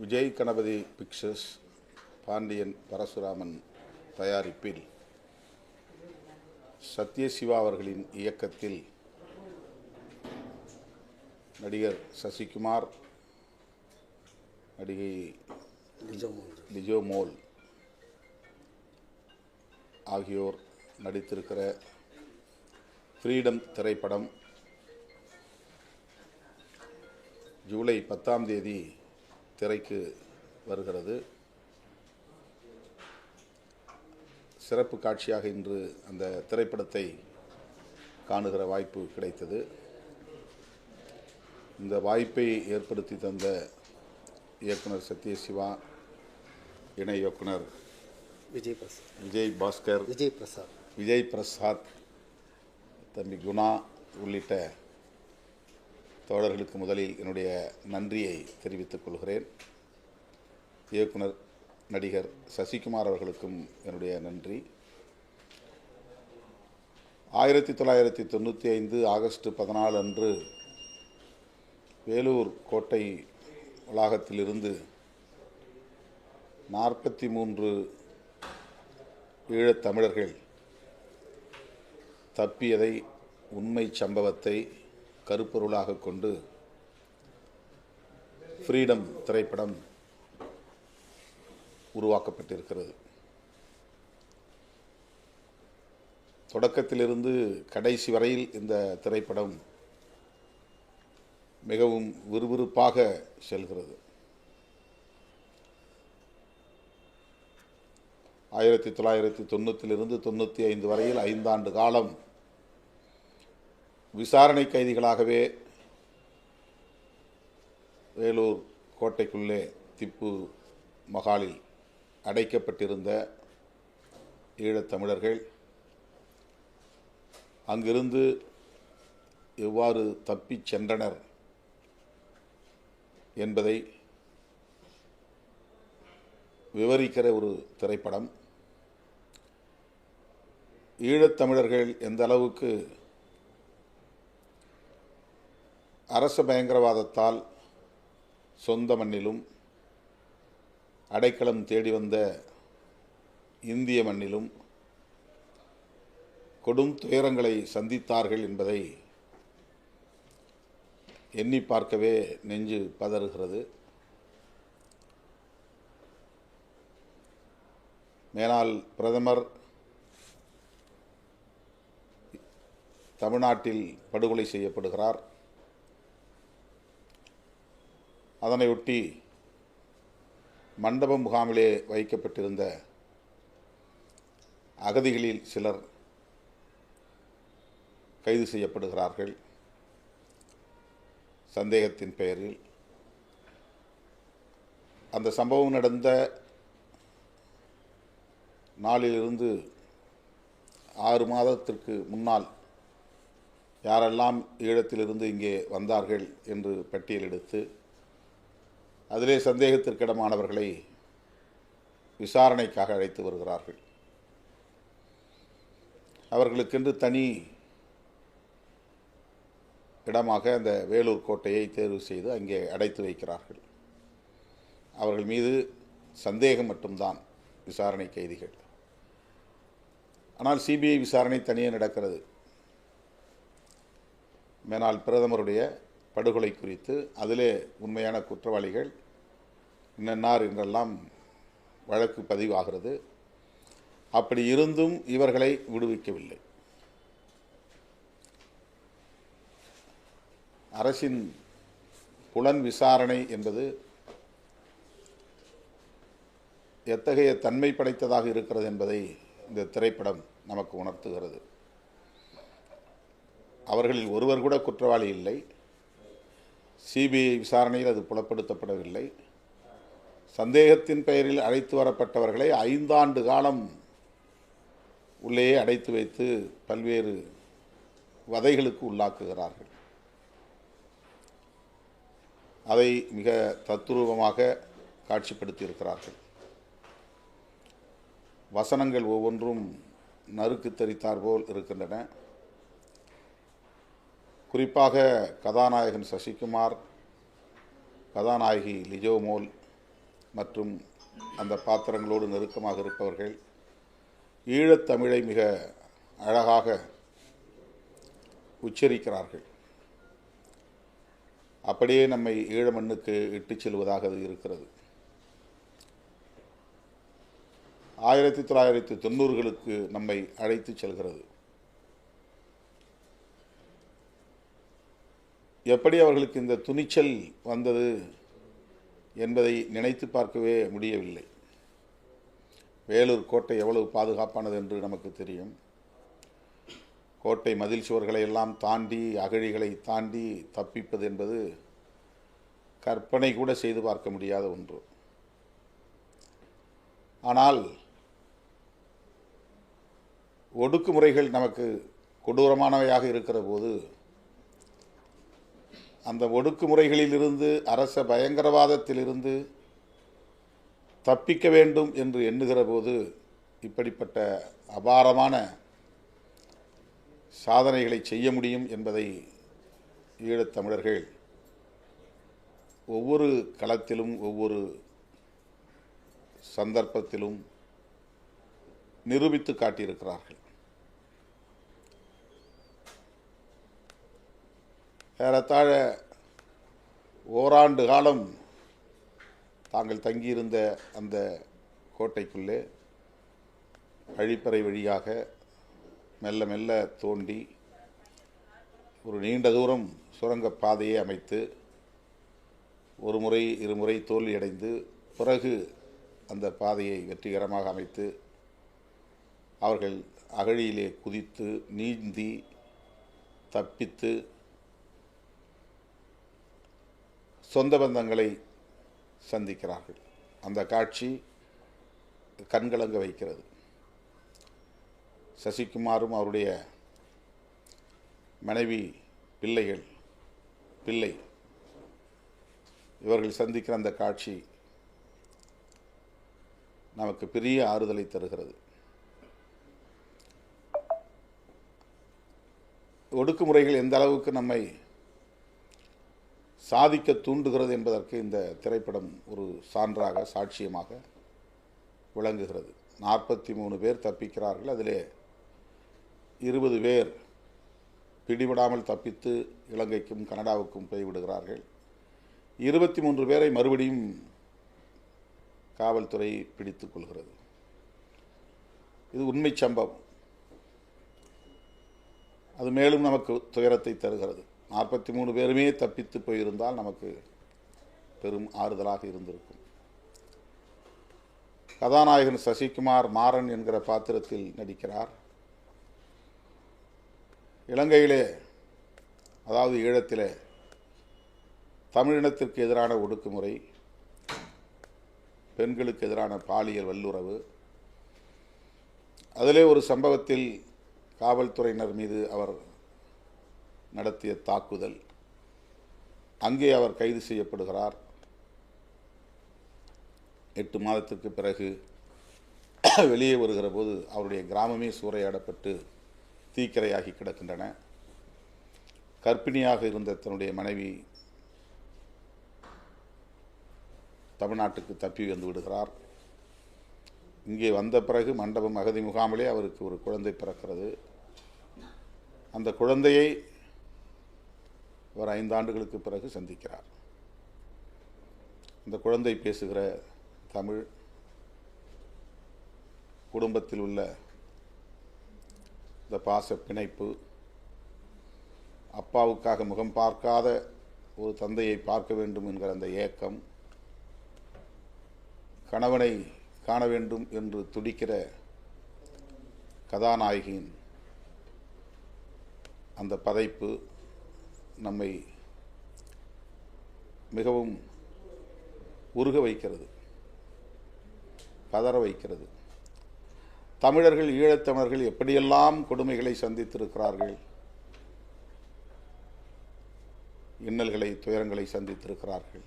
Vijay Ganapathi pictures Pandian Parasuraman தயாரிப்பில் சத்யசிவா அவர்களின் இயக்கத்தில் நடிகர் சசிகுமார் நடிகை லிஜோமோல் ஆகியோர் நடித்திருக்கிற ஃப்ரீடம் திரைப்படம் ஜூலை பத்தாம் தேதி திரைக்கு வருகிறது. சிறப்பு காட்சியாக இன்று அந்த திரைப்படத்தை காணுகிற வாய்ப்பு கிடைத்தது. இந்த வாய்ப்பை ஏற்படுத்தி தந்த இயக்குனர் சத்யசிவா இணை இயக்குனர் விஜய் பிரசாத் விஜய் பாஸ்கர் விஜய் பிரசாத் விஜய் பிரசாத் தம்பி குணா உள்ளிட்ட தோழர்களுக்கு முதலில் என்னுடைய நன்றியை தெரிவித்துக் கொள்கிறேன். இயக்குனர் நடிகர் சசிகுமார் அவர்களுக்கும் என்னுடைய நன்றி. ஆயிரத்தி தொள்ளாயிரத்தி தொண்ணூற்றி ஐந்து ஆகஸ்ட் பதினாலு அன்று வேலூர் கோட்டை வளாகத்திலிருந்து நாற்பத்தி மூன்று ஈழத்தமிழர்கள் தப்பியதை உண்மை சம்பவத்தை கருப்பொருளாக கொண்டு ஃப்ரீடம் திரைப்படம் உருவாக்கப்பட்டிருக்கிறது. தொடக்கத்திலிருந்து கடைசி வரையில் இந்த திரைப்படம் மிகவும் விறுவிறுப்பாக செல்கிறது. ஆயிரத்தி தொள்ளாயிரத்தி தொண்ணூற்றிலிருந்து தொண்ணூற்றி ஐந்து வரையில் ஐந்தாண்டு காலம் விசாரணை கைதிகளாகவே வேலூர் கோட்டைக்குள்ளே திப்பு மகாலில் அடைக்கப்பட்டிருந்த ஈழத்தமிழர்கள் அங்கிருந்து எவ்வாறு தப்பிச் சென்றனர் என்பதை விவரிக்கிற ஒரு திரைப்படம். ஈழத்தமிழர்கள் எந்த அளவுக்கு அரச பயங்கரவாதத்தால் சொந்த மண்ணிலும் அடைக்கலம் தேடி வந்த இந்திய மண்ணிலும் கொடும் துயரங்களை சந்தித்தார்கள் என்பதை எண்ணி பார்க்கவே நெஞ்சு பதறுகிறது. மேலால் பிரதமர் தமிழ்நாட்டில் படுகொலை செய்யப்படுகிறார். அதனையொட்டி மண்டப முகாமிலே வைக்கப்பட்டிருந்த அகதிகளில் சிலர் கைது செய்யப்படுகிறார்கள். சந்தேகத்தின் பெயரில். அந்த சம்பவம் நடந்த நாளிலிருந்து ஆறு மாதத்திற்கு முன்னால் யாரெல்லாம் ஈழத்திலிருந்து இங்கே வந்தார்கள் என்று பட்டியலெடுத்து அதிலே சந்தேகத்திற்கிடமானவர்களை விசாரணைக்காக அழைத்து வருகிறார்கள். அவர்களுக்கென்று தனி இடமாக அந்த வேலூர் கோட்டையை தேர்வு செய்து அங்கே அடைத்து வைக்கிறார்கள். அவர்கள் மீது சந்தேகம் மட்டும்தான் விசாரணை கைதிகள். ஆனால் சிபிஐ விசாரணை தனியே நடக்கிறது. மேனால் பிரதமருடைய படுகொலை குறித்து அதிலே உண்மையான குற்றவாளிகள் இன்னன்னார் என்றெல்லாம் வழக்கு பதிவாகிறது. அப்படி இருந்தும் இவர்களை விடுவிக்கவில்லை. அரசின் புலன் விசாரணை என்பது எத்தகைய தன்மை படைத்ததாக இருக்கிறது என்பதை இந்த திரைப்படம் நமக்கு உணர்த்துகிறது. அவர்களில் ஒருவர் கூட குற்றவாளி இல்லை. சிபிஐ விசாரணையில் அது புலப்படுத்தப்படவில்லை. சந்தேகத்தின் பெயரில் அழைத்து வரப்பட்டவர்களை ஐந்தாண்டு காலம் உள்ளேயே அடைத்து வைத்து பல்வேறு வதைகளுக்கு உள்ளாக்குகிறார்கள். அதை மிக தத்துரூபமாக காட்சிப்படுத்தியிருக்கிறார்கள். வசனங்கள் ஒவ்வொன்றும் நறுக்கு தெரித்தார் போல் இருக்கின்றன. குறிப்பாக கதாநாயகன் சசிகுமார் கதாநாயகி லிஜோமோல் மற்றும் அந்த பாத்திரங்களோடு நெருக்கமாக இருப்பவர்கள் ஈழத்தமிழை மிக அழகாக உச்சரிக்கிறார்கள். அப்படியே நம்மை ஈழமண்ணுக்கு இட்டுச் செல்வதாக அது இருக்கிறது. ஆயிரத்தி தொள்ளாயிரத்தி தொண்ணூறுகளுக்கு நம்மை அழைத்து செல்கிறது. எப்படி அவர்களுக்கு இந்த துணிச்சல் வந்தது? என்பதை நினைத்து பார்க்கவே முடியவில்லை. வேலூர் கோட்டை எவ்வளவு பாதுகாப்பானது என்று நமக்கு தெரியும். கோட்டை மதில் சுவர்களை எல்லாம் தாண்டி அகழிகளை தாண்டி தப்பிப்பது என்பது கற்பனை கூட செய்து பார்க்க முடியாத ஒன்று. ஆனால் ஒடுக்குமுறைகள் நமக்கு கொடூரமானவையாக இருக்கிற போது அந்த ஒடுக்குமுறைகளிலிருந்து அரச பயங்கரவாதத்திலிருந்து தப்பிக்க வேண்டும் என்று எண்ணுகிற போது இப்படிப்பட்ட அபாரமான சாதனைகளை செய்ய முடியும் என்பதை ஈழத்தமிழர்கள் ஒவ்வொரு களத்திலும் ஒவ்வொரு சந்தர்ப்பத்திலும் நிரூபித்து காட்டியிருக்கிறார்கள். ஏறத்தாழ ஓராண்டு காலம் தாங்கள் தங்கியிருந்த அந்த கோட்டைக்குள்ளே கழிப்பறை வழியாக மெல்ல மெல்ல தோண்டி ஒரு நீண்ட தூரம் சுரங்கப் பாதையை அமைத்து ஒரு முறை இருமுறை தோல்வியடைந்து பிறகு அந்த பாதையை வெற்றிகரமாக அமைத்து அவர்கள் அகழியிலே குதித்து நீந்தி தப்பித்து சொந்த பந்தங்களை சந்திக்கிறார்கள். அந்த காட்சி கண்கலங்க வைக்கிறது. சசிகுமாரும் அவருடைய மனைவி பிள்ளைகள் பிள்ளை இவர்கள் சந்திக்கிற அந்த காட்சி நமக்கு பெரிய ஆறுதலை தருகிறது. ஒடுக்குமுறைகள் எந்த அளவுக்கு நம்மை சாதிக்க தூண்டுகிறது என்பதற்கு இந்த திரைப்படம் ஒரு சான்றாக சாட்சியமாக விளங்குகிறது. நாற்பத்தி மூணு பேர் தப்பிக்கிறார்கள். அதிலே இருபது பேர் பிடிபடாமல் தப்பித்து இலங்கைக்கும் கனடாவுக்கும் போய்விடுகிறார்கள். இருபத்தி மூன்று பேரை மறுபடியும் காவல்துறை பிடித்துக் கொள்கிறது. இது உண்மை சம்பவம். அது மேலும் நமக்கு துயரத்தை தருகிறது. நாற்பத்தி மூணு பேருமே தப்பித்து போயிருந்தால் நமக்கு பெரும் ஆறுதலாக இருந்திருக்கும். கதாநாயகன் சசிகுமார் மாறன் என்கிற பாத்திரத்தில் நடிக்கிறார். இலங்கையிலே அதாவது ஈழத்திலே தமிழினத்திற்கு எதிரான ஒடுக்குமுறை பெண்களுக்கு எதிரான பாலியல் வல்லுறவு. அதிலே ஒரு சம்பவத்தில் காவல்துறையினர் மீது அவர் நடத்திய தாக்குதல். அங்கே அவர் கைது செய்யப்படுகிறார். எட்டு மாதத்திற்கு பிறகு வெளியே வருகிற போது அவருடைய கிராமமே சூறையாடப்பட்டு தீக்கிரையாகி கிடக்கின்றன. கர்ப்பிணியாக இருந்த தன்னுடைய மனைவி தமிழ்நாட்டுக்கு தப்பி வந்து விடுகிறார். இங்கே வந்த பிறகு மண்டபம் அகதி முகாமிலே அவருக்கு ஒரு குழந்தை பிறக்கிறது. அந்த குழந்தையை அவர் ஐந்தாண்டுகளுக்கு பிறகு சந்திக்கிறார். இந்த குழந்தை பேசுகிற தமிழ் குடும்பத்தில் உள்ள இந்த பாச பிணைப்பு அப்பாவுக்காக முகம் பார்க்காத ஒரு தந்தையை பார்க்க வேண்டும் என்கிற அந்த ஏக்கம் கணவனை காண வேண்டும் என்று துடிக்கிற கதாநாயகியின் அந்த பதைப்பு நம்மை மிகவும் உருக வைக்கிறது பதற வைக்கிறது. தமிழர்கள் ஈழத்தமிழர்கள் எப்படியெல்லாம் கொடுமைகளை சந்தித்திருக்கிறார்கள் இன்னல்களை துயரங்களை சந்தித்திருக்கிறார்கள்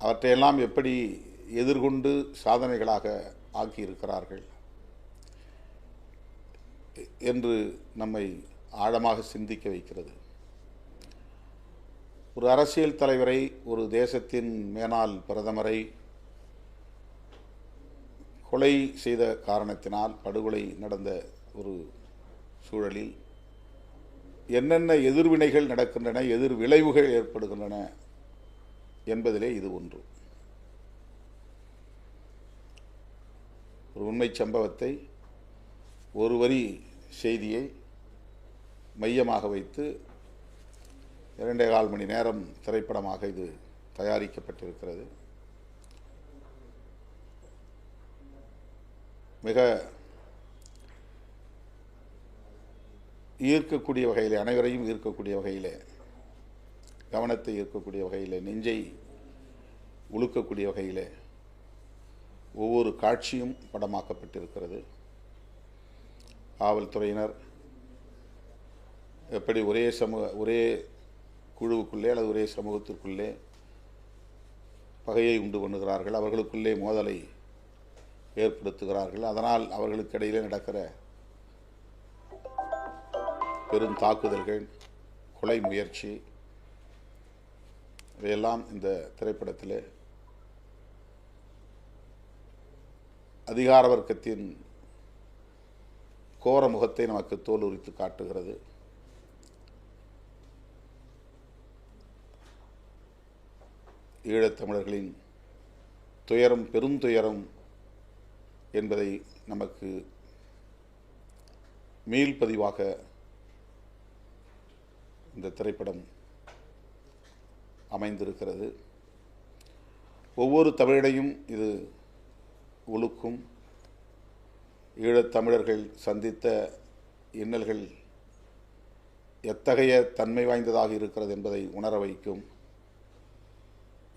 அவற்றையெல்லாம் எப்படி எதிர்கொண்டு சாதனைகளாக ஆக்கியிருக்கிறார்கள் என்று நம்மை ஆழமாக சிந்திக்க வைக்கிறது. ஒரு அரசியல் தலைவரை ஒரு தேசத்தின் மேனால் பிரதமரை கொலை செய்த காரணத்தினால் படுகொலை நடந்த ஒரு சூழலில் என்னென்ன எதிர்வினைகள் நடக்கின்றன எதிர் விளைவுகள் ஏற்படுகின்றன என்பதிலே இது ஒன்று. ஒரு உண்மை சம்பவத்தை ஒரு வரி செய்தியை மையமாக வைத்து இரண்டே கால் மணி நேரம் திரைப்படமாக இது தயாரிக்கப்பட்டிருக்கிறது. மிக ஈர்க்கக்கூடிய வகையில் அனைவரையும் ஈர்க்கக்கூடிய வகையில் கவனத்தை ஈர்க்கக்கூடிய வகையில் நெஞ்சை உழுக்கக்கூடிய வகையில் ஒவ்வொரு காட்சியும் படமாக்கப்பட்டிருக்கிறது. காவல்துறையினர் எப்படி ஒரே சமூக ஒரே குழுவுக்குள்ளே அல்லது ஒரே சமூகத்திற்குள்ளே பகையை உண்டு பண்ணுகிறார்கள் அவர்களுக்குள்ளே மோதலை ஏற்படுத்துகிறார்கள் அதனால் அவர்களுக்கு இடையிலே நடக்கிற பெரும் தாக்குதல்கள் கொலை முயற்சி இவையெல்லாம் இந்த திரைப்படத்தில் அதிகார வர்க்கத்தின் கோர முகத்தை நமக்கு தோல் உரித்து காட்டுகிறது. ஈழத்தமிழர்களின் துயரம் பெருந்துயரம் என்பதை நமக்கு மீள்பதிவாக இந்த திரைப்படம் அமைந்திருக்கிறது. ஒவ்வொரு தமிழரையும் இது உழுக்கும் ஈழத்தமிழர்கள் சந்தித்த இன்னல்கள் எத்தகைய தன்மை வாய்ந்ததாக இருக்கிறது என்பதை உணர வைக்கும்.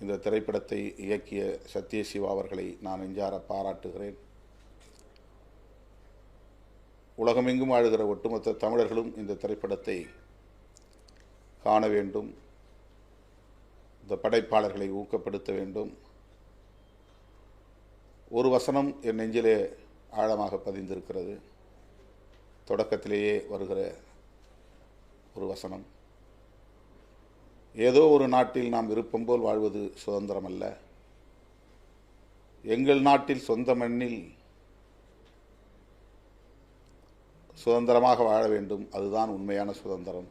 இந்த திரைப்படத்தை இயக்கிய சத்யசிவா அவர்களை நான் நெஞ்சார பாராட்டுகிறேன். உலகமெங்கும் ஆழுகிற ஒட்டுமொத்த தமிழர்களும் இந்த திரைப்படத்தை காண வேண்டும். இந்த படைப்பாளர்களை ஊக்கப்படுத்த வேண்டும். ஒரு வசனம் என் நெஞ்சிலே ஆழமாக பதிந்திருக்கிறது. தொடக்கத்திலேயே வருகிற ஒரு வசனம். ஏதோ ஒரு நாட்டில் நாம் விருப்பம் போல் வாழ்வது சுதந்திரம் அல்ல எங்கள் நாட்டில் சொந்த மண்ணில் சுதந்திரமாக வாழ வேண்டும். அதுதான் உண்மையான சுதந்திரம்.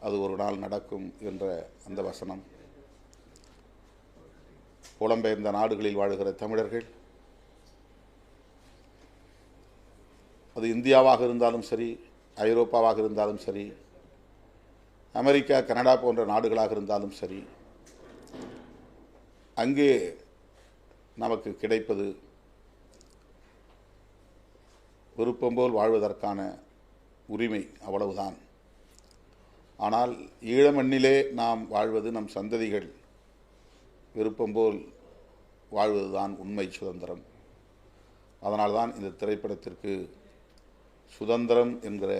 அது ஒரு நாள் நடக்கும் என்ற அந்த வசனம். புலம்பெயர்ந்த நாடுகளில் வாழுகிற தமிழர்கள் அது இந்தியாவாக இருந்தாலும் சரி ஐரோப்பாவாக இருந்தாலும் சரி அமெரிக்கா கனடா போன்ற நாடுகளாக இருந்தாலும் சரி அங்கே நமக்கு கிடைப்பது விருப்பம் போல் வாழ்வதற்கான உரிமை அவ்வளவுதான். ஆனால் ஈழமண்ணிலே நாம் வாழ்வது நம் சந்ததிகள் விருப்பம் போல் வாழ்வதுதான் உண்மை சுதந்திரம். அதனால்தான் இந்த திரைப்படத்திற்கு சுதந்திரம் என்கிற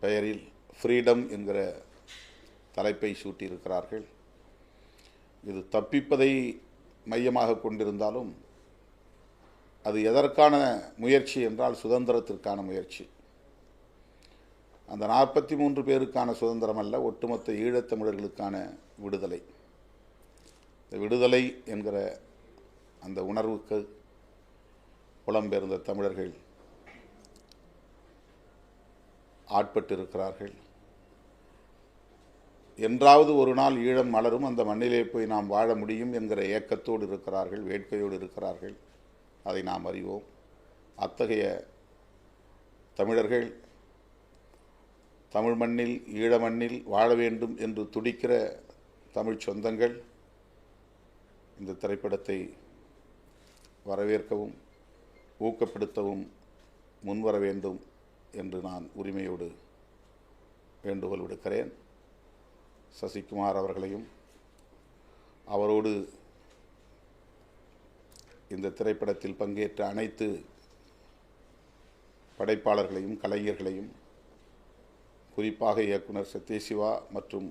பெயரில் ஃப்ரீடம் என்கிற தலைப்பை சூட்டியிருக்கிறார்கள். இது தப்பிப்பதை மையமாக கொண்டிருந்தாலும் அது எதற்கான முயற்சி என்றால் சுதந்திரத்திற்கான முயற்சி. அந்த நாற்பத்தி மூன்று பேருக்கான சுதந்திரம் அல்ல ஒட்டுமொத்த ஈழத்தமிழர்களுக்கான விடுதலை. இந்த விடுதலை என்கிற அந்த உணர்வுக்கு புலம்பெயர்ந்த தமிழர்கள் ஆட்பட்டிருக்கிறார்கள். என்றாவது ஒரு நாள் ஈழம் மலரும் அந்த மண்ணிலே போய் நாம் வாழ முடியும் என்கிற ஏக்கத்தோடு இருக்கிறார்கள் வேட்கையோடு இருக்கிறார்கள். அதை நாம் அறிவோம். அத்தகைய தமிழர்கள் தமிழ் மண்ணில் ஈழ மண்ணில் வாழ வேண்டும் என்று துடிக்கிற தமிழ் சொந்தங்கள் இந்த திரைப்படத்தை வரவேற்கவும் ஊக்கப்படுத்தவும் முன்வர வேண்டும். என்று நான் உரிமையோடு வேண்டுகோள் விடுக்கிறேன். சசிகுமார் அவர்களையும் அவரோடு இந்த திரைப்படத்தில் பங்கேற்ற அனைத்து படைப்பாளர்களையும் கலைஞர்களையும் குறிப்பாக இயக்குனர் சத்யசிவா மற்றும்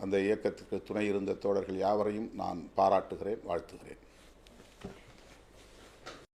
அந்த இயக்கத்திற்கு துணை இருந்த தோழர்கள் யாவரையும் நான் பாராட்டுகிறேன் வாழ்த்துகிறேன்.